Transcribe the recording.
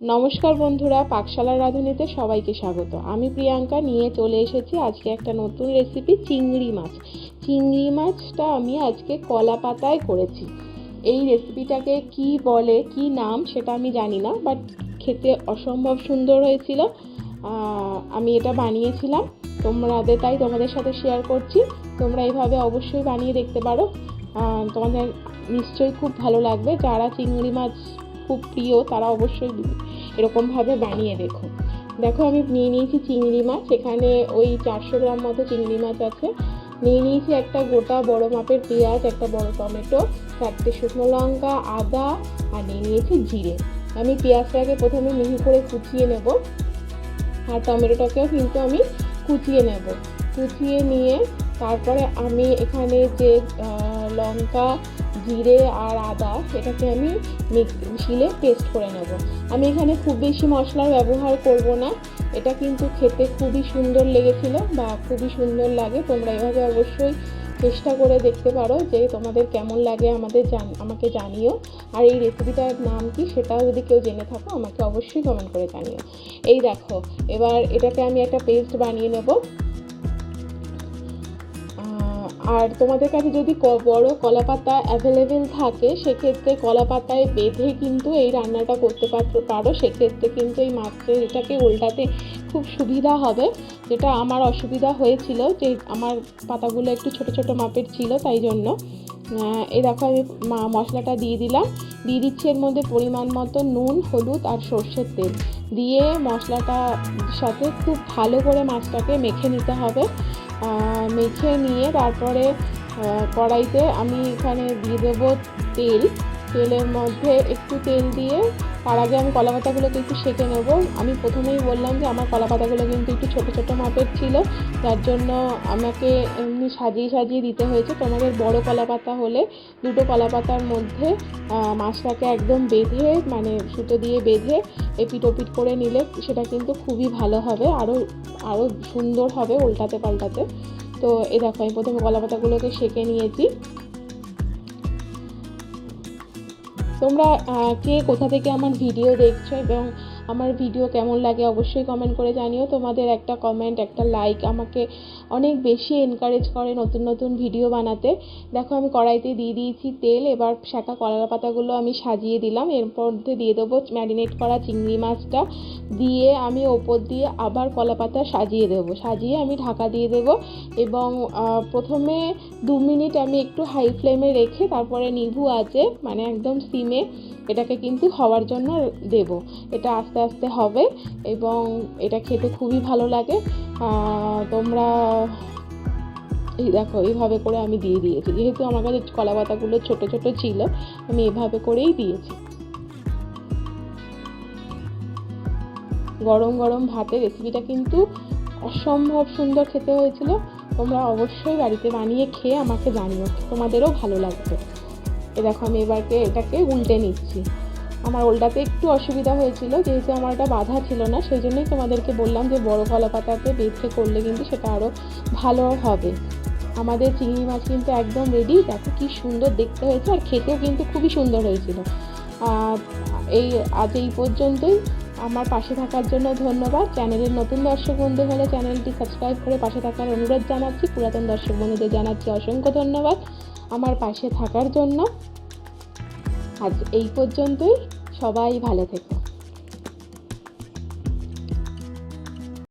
নমস্কার বন্ধুরা, পাকশালার রাঁধুনিতে সবাইকে স্বাগত। আমি প্রিয়াঙ্কা, নিয়ে চলে এসেছি আজকে একটা নতুন রেসিপি চিংড়ি মাছ। চিংড়ি মাছটা আমি আজকে কলা পাতায় করেছি। এই রেসিপিটাকে কি বলে, কি নাম সেটা আমি জানি না বাট খেতে অসম্ভব সুন্দর হয়েছিল। আমি এটা বানিয়েছিলাম। তোমাদের, তাই তোমাদের সাথে শেয়ার করছি। তোমরা এইভাবে অবশ্যই বানিয়ে দেখতে পারো। তোমাদের নিশ্চয়ই খুব ভালো লাগবে। যারা চিংড়ি মাছ খুব প্রিয়, তারা অবশ্যই এরকমভাবে বানিয়ে দেখো। দেখো, আমি নিয়ে নিয়েছি চিংড়ি মাছ। এখানে ওই চারশো গ্রাম মতো চিংড়ি মাছ আছে। নিয়ে নিয়েছি একটা গোটা বড় মাপের পেঁয়াজ, একটা বড় টমেটো, চারটে শুকনো লঙ্কা, আদা, আর নিয়ে নিয়েছি জিরে। আমি পেঁয়াজটাকে প্রথমে মিহি করে কুচিয়ে নেব। আর টমেটোটাকেও কিন্তু আমি কুচিয়ে নেব। কুচিয়ে নিয়ে তারপরে আমি এখানে যে লঙ্কা জিরে আর আদা এটাকে আমি শিলে পেস্ট করে নেব। আমি এখানে খুব বেশি মশলার ব্যবহার করব না। এটা কিন্তু খেতে খুবই সুন্দর লেগেছিল বা খুবই সুন্দর লাগে। তোমরা এভাবে অবশ্যই চেষ্টা করে দেখতে পারো যে তোমাদের কেমন লাগে আমাদের জান, আমাকে জানিও। আর এই রেসিপিটার নাম কি সেটাও যদি কেউ জেনে থাকো, আমাকে অবশ্যই কমেন্ট করে জানিও। এই দেখো, এবার এটাকে আমি একটা পেস্ট বানিয়ে নেব। আর তোমাদের কাছে যদি বড় কলা পাতা অ্যাভেলেবেল থাকে, সেক্ষেত্রে কলা পাতায় বেঁধে কিন্তু এই রান্নাটা করতে পার- সেক্ষেত্রে কিন্তু এই মাছের এটাকে উল্টাতে খুব সুবিধা হবে। যেটা আমার অসুবিধা হয়েছিল যে আমার পাতাগুলো একটু ছোট ছোট মাপের ছিল, তাই জন্য। এই দেখো আমি মশলাটা দিয়ে দিলাম। দিয়ে দিচ্ছি এর মধ্যে পরিমাণ মতো নুন, হলুদ আর সর্ষের তেল। দিয়ে মশলাটা সাথে খুব ভালো করে মাছটাকে মেখে নিতে হবে। মেখে নিয়ে তারপরে কড়াইতে আমি এখানে দিয়ে দেবো তেল। তেলের মধ্যে একটু তেল দিয়ে, তার আগে আমি কলা পাতাগুলোকে একটু সেঁকে নেব। আমি প্রথমেই বললাম যে আমার কলা পাতাগুলো কিন্তু একটু ছোটো ছোটো মাপের ছিল, যার জন্য আমাকে এমনি সাজিয়ে সাজিয়ে দিতে হয়েছে। তোমাদের বড় কলা পাতা হলে দুটো কলা পাতার মধ্যে মাছটাকে একদম বেঁধে মানে সুতো দিয়ে বেঁধে, এপিট ওপিট করে নিলে সেটা কিন্তু খুবই ভালো হবে আরও আরও সুন্দর হবে উল্টাতে পাল্টাতে। তো এই দেখো, আমি প্রথমে কলা পাতাগুলোকে সেঁকে নিয়েছি। তোমরা কে কোথা থেকে আমার ভিডিও দেখছ এবং আমার ভিডিও কেমন লাগে অবশ্যই কমেন্ট করে জানিও। তোমাদের একটা কমেন্ট একটা লাইক আমাকে অনেক বেশি এনকারেজ করে নতুন নতুন ভিডিও বানাতে। দেখো, আমি কড়াইতে দিয়ে দিয়েছি তেল, এবার শাঁকা কলা পাতাগুলো আমি সাজিয়ে দিলাম। এর মধ্যে দিয়ে দেবো ম্যারিনেট করা চিংড়ি মাছটা। দিয়ে আমি ওপর দিয়ে আবার কলা পাতা সাজিয়ে দেবো। সাজিয়ে আমি ঢাকা দিয়ে দেবো এবং প্রথমে দু মিনিট আমি একটু হাই ফ্লেমে রেখে তারপরে নিভু আছে মানে একদম সিমে এটাকে কিন্তু হওয়ার জন্য দেব। এটা আস্তে আস্তে হবে এবং এটা খেতে খুবই ভালো লাগে। তোমরা এই দেখো, এইভাবে করে আমি দিয়ে দিয়েছি। যেহেতু আমার কাছে কলা পাতাগুলো ছোটো ছোটো ছিল, আমি এভাবে করেই দিয়েছি। গরম গরম ভাতে রেসিপিটা কিন্তু অসম্ভব সুন্দর খেতে হয়েছিল। তোমরা অবশ্যই বাড়িতে বানিয়ে খেয়ে আমাকে জানিও, তোমাদেরও ভালো লাগবে। এ দেখো আমি এবারকে এটাকে উল্টে নিচ্ছি। আমার উল্টাতে একটু অসুবিধা হয়েছিল, যেহেতু আমার এটা বাধা ছিল না সেই জন্যই তোমাদেরকে বললাম যে বড় কলা পাতাতে বেঁধে করলে কিন্তু সেটা আরও ভালো হবে। আমাদের চিংড়ি মাছ কিন্তু একদম রেডি দেখো কি সুন্দর দেখতে হয়েছে আর খেতেও কিন্তু খুবই সুন্দর হয়েছিল। এই, আজ এই পর্যন্তই। আমার পাশে থাকার জন্য ধন্যবাদ। চ্যানেলের নতুন দর্শক বন্ধু হলে চ্যানেলটি সাবস্ক্রাইব করে পাশে থাকার অনুরোধ জানাচ্ছি। পুরাতন দর্শক বন্ধুদের জানাচ্ছি অসংখ্য ধন্যবাদ। আমার পাশে থাকার জন্য। আজ এই পর্যন্তই। সবাই ভালো থেকো।